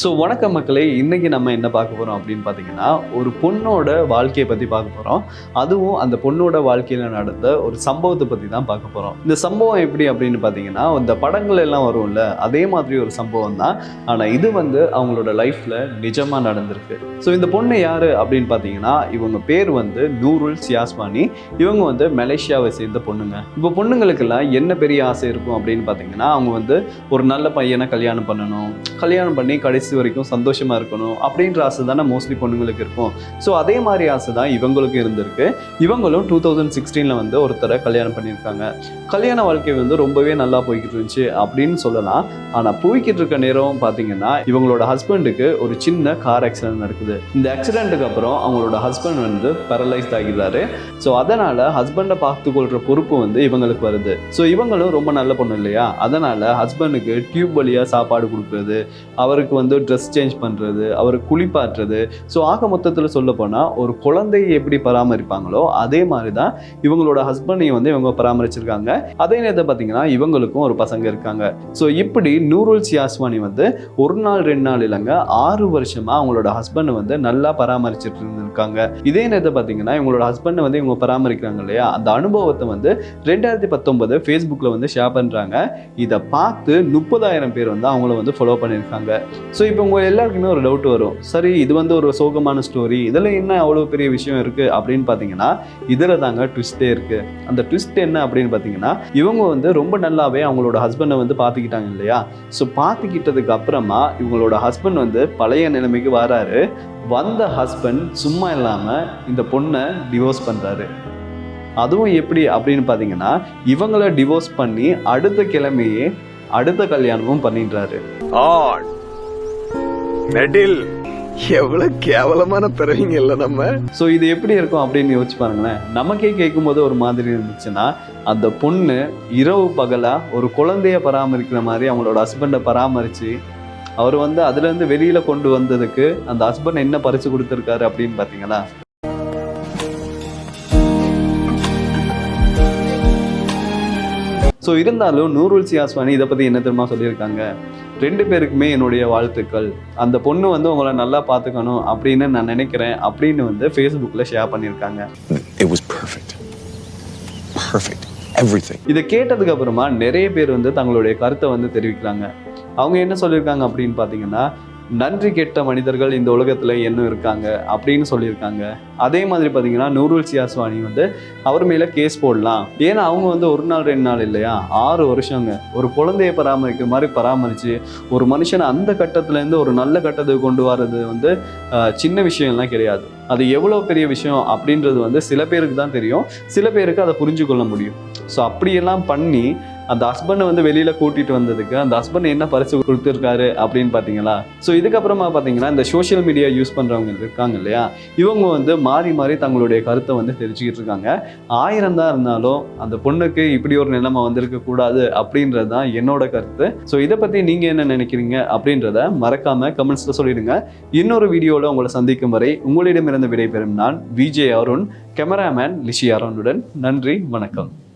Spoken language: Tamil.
ஸோ வணக்க மக்களே இன்றைக்கி நம்ம என்ன பார்க்க போகிறோம் அப்படின்னு பார்த்தீங்கன்னா ஒரு பொண்ணோட வாழ்க்கையை பற்றி பார்க்க போகிறோம் அதுவும் அந்த பொண்ணோட வாழ்க்கையில் நடந்த ஒரு சம்பவத்தை பற்றி தான் பார்க்க போகிறோம் இந்த சம்பவம் எப்படி அப்படின்னு பார்த்தீங்கன்னா இந்த படங்கள் எல்லாம் வரும்ல அதே மாதிரி ஒரு சம்பவம் தான். ஆனால் இது வந்து அவங்களோட லைஃப்பில் நிஜமாக நடந்திருக்கு. ஸோ இந்த பொண்ணு யார் அப்படின்னு பார்த்தீங்கன்னா இவங்க பேர் வந்து நூருல் சியாஸ்மானி இவங்க வந்து மலேசியாவை சேர்ந்த பொண்ணுங்க. இப்போ பொண்ணுங்களுக்கெல்லாம் என்ன பெரிய ஆசை இருக்கும் அப்படின்னு பார்த்தீங்கன்னா அவங்க வந்து ஒரு நல்ல பையனை கல்யாணம் பண்ணணும். கல்யாணம் பண்ணி கடைசி வரைக்கும் சந்தோஷமாக இருக்கணும் அப்படின்ற ஆசை தானே மோஸ்ட்லி பொண்ணுங்களுக்கு இருக்கும். ஸோ அதே மாதிரி ஆசை தான் இவங்களுக்கும் இருந்திருக்கு. இவங்களும் டூ தௌசண்ட் சிக்ஸ்டீனில் வந்து ஒருத்தரை கல்யாணம் பண்ணியிருக்காங்க. கல்யாண வாழ்க்கை வந்து ரொம்பவே நல்லா போய்கிட்டு இருந்துச்சு அப்படின்னு சொல்லலாம். ஆனால் போய்கிட்டு இருக்க நேரம் பார்த்தீங்கன்னா இவங்களோட ஹஸ்பண்டுக்கு ஒரு சின்ன கார் ஆக்சிடென்ட் நடக்குது. இந்த ஆக்சிடென்ட்டுக்கு அப்புறம் அவங்களோட ஹஸ்பண்ட் வந்து பேரலைஸ்ட் ஆகிறாரு ஸோ அதனால் ஹஸ்பண்டை பார்த்துக்கொள்கிற பொறுப்பு வந்து இவங்களுக்கு வருது. ஸோ இவங்களும் ரொம்ப நல்ல பொண்ணு இல்லையா? அதனால் ஹஸ்பண்டுக்கு டியூப் வழியாக சாப்பாடு கொடுக்குறது அவருக்கு வந்து ட்ரெஸ் சேஞ்ச் பண்ணுறது அவரை குளிப்பாட்டுறது. ஸோ ஆக மொத்தத்தில் சொல்ல போனால் ஒரு குழந்தையை எப்படி பராமரிப்பாங்களோ அதே மாதிரி தான் இவங்களோட ஹஸ்பண்டையும் வந்து இவங்க பராமரிச்சிருக்காங்க. அதே நேரத்தில் பார்த்தீங்கன்னா இவங்களுக்கும் ஒரு பசங்க இருக்காங்க. ஸோ இப்படி நூருல் சியாஸ்வானி வந்து ஒரு நாள் ரெண்டு நாள் இல்லைங்க ஆறு வருஷமாக அவங்களோட ஹஸ்பண்ட் வந்து நல்லா பராமரிச்சிட்டு இருந்திருக்காங்க. இதே நேரத்தை பார்த்தீங்கன்னா இவங்களோட ஹஸ்பண்டை வந்து இவங்க பராமரிக்கிறாங்க இல்லையா? அந்த அனுபவத்தை வந்து ரெண்டாயிரத்தி பத்தொன்பது ஃபேஸ்புக்கில் வந்து ஷேர் பண்ணுறாங்க இதை பார்த்து முப்பதாயிரம் பேர் வந்து அவங்கள வந்து ஃபாலோ பண்ணியிருக்காங்க. ஸோ இப்போ உங்கள் எல்லாருக்குமே ஒரு டவுட் வரும். சரி இது வந்து ஒரு சோகமான ஸ்டோரி இதில் என்ன அவ்வளோ பெரிய விஷயம் இருக்குது அப்படின்னு பார்த்தீங்கன்னா இதில் தாங்க ட்விஸ்ட்டே இருக்குது அந்த ட்விஸ்ட் என்ன அப்படின்னு பார்த்தீங்கன்னா இவங்க வந்து ரொம்ப நல்லாவே அவங்களோட ஹஸ்பண்டை வந்து பார்த்துக்கிட்டாங்க இல்லையா? ஸோ பார்த்துக்கிட்டதுக்கு அப்புறமா இவங்களோட ஹஸ்பண்ட் வந்து பழைய நிலைமைக்கு வராரு. வந்த ஹஸ்பண்ட் சும்மா இல்லாமல் இந்த பொண்ணை டிவோர்ஸ் பண்ணுறாரு அதுவும் எப்படி அப்படின்னு பார்த்தீங்கன்னா இவங்கள டிவோர்ஸ் பண்ணி அடுத்த கிழமையே அடுத்த கல்யாணமும் பண்ணிடுறாரு. ஆண் நெடில். எவ்வளவு கேவலமான பிறவிங்க இல்ல நம்ம. ஸோ இது எப்படி இருக்கும் அப்படின்னு யோசிச்சு பாருங்களேன். நமக்கே கேட்கும்போது ஒரு மாதிரி இருந்துச்சுன்னா அந்த பொண்ணு இரவு பகலா ஒரு குழந்தைய பராமரிக்கிற மாதிரி அவங்களோட ஹஸ்பண்டை பராமரித்து அவர் வந்து அதுலேருந்து வெளியில் கொண்டு வந்ததுக்கு அந்த ஹஸ்பண்ட் என்ன பரிசு கொடுத்துருக்காரு அப்படின்னு பார்த்தீங்களா ஸோ இருந்தாலும் நூருல் சியாஸ்வானி இதை பற்றி என்ன தெரியுமா சொல்லியிருக்காங்க ரெண்டு பேருக்குமே என்னுடைய வாழ்த்துக்கள் அந்த பொண்ணு வந்து உங்களை நல்லா பார்த்துக்கணும் அப்படின்னு நான் நினைக்கிறேன் அப்படின்னு வந்து ஃபேஸ்புக்கில் ஷேர் பண்ணியிருக்காங்க It was perfect. Perfect. Everything. இதை கேட்டதுக்கு அப்புறமா நிறைய பேர் வந்து தங்களுடைய கருத்தை வந்து தெரிவிக்கிறாங்க அவங்க என்ன சொல்லியிருக்காங்க அப்படின்னு பார்த்தீங்கன்னா நன்றி கெட்ட மனிதர்கள் இந்த உலகத்தில் என்ன இருக்காங்க அப்படின்னு சொல்லியிருக்காங்க. அதே மாதிரி பார்த்தீங்கன்னா நூருல் சியாஸ்வானி வந்து அவர் மேலே கேஸ் போடலாம். ஏன்னா அவங்க வந்து ஒரு நாள் ரெண்டு நாள் இல்லையா? ஆறு வருஷங்க. ஒரு குழந்தையை பராமரிக்கிற மாதிரி பராமரித்து ஒரு மனுஷனை அந்த கட்டத்துலேருந்து ஒரு நல்ல கட்டத்துக்கு கொண்டு வர்றது வந்து ஆஹ், சின்ன விஷயம்லாம் கிடையாது. அது எவ்வளோ பெரிய விஷயம் அப்படின்றது வந்து சில பேருக்கு தான் தெரியும். சில பேருக்கு அதை புரிஞ்சு கொள்ள முடியும். ஸோ அப்படியெல்லாம் பண்ணி அந்த ஹஸ்பண்டை வந்து வெளியில் கூட்டிகிட்டு வந்ததுக்கு அந்த ஹஸ்பண்ட் என்ன பரிசு கொடுத்துருக்காரு அப்படின்னு பார்த்தீங்களா ஸோ இதுக்கப்புறமா பார்த்தீங்கன்னா இந்த சோஷியல் மீடியா யூஸ் பண்ணுறவங்க இருக்காங்க இல்லையா? இவங்க வந்து மாறி மாறி தங்களுடைய கருத்தை வந்து தெரிஞ்சுக்கிட்டு இருக்காங்க. ஆயிரம் தான் இருந்தாலும் அந்த பொண்ணுக்கு இப்படி ஒரு நிலைமை வந்திருக்க கூடாது அப்படின்றது தான் என்னோட கருத்து. ஸோ இதை பற்றி நீங்கள் என்ன நினைக்கிறீங்க அப்படின்றத மறக்காமல் கமெண்ட்ஸில் சொல்லிடுங்க. இன்னொரு வீடியோவில் உங்களை சந்திக்கும் வரை உங்களிடமிருந்து விடைபெறும் நான் விஜய் அருண் கேமராமேன் லிஷி அருணுடன். நன்றி வணக்கம்.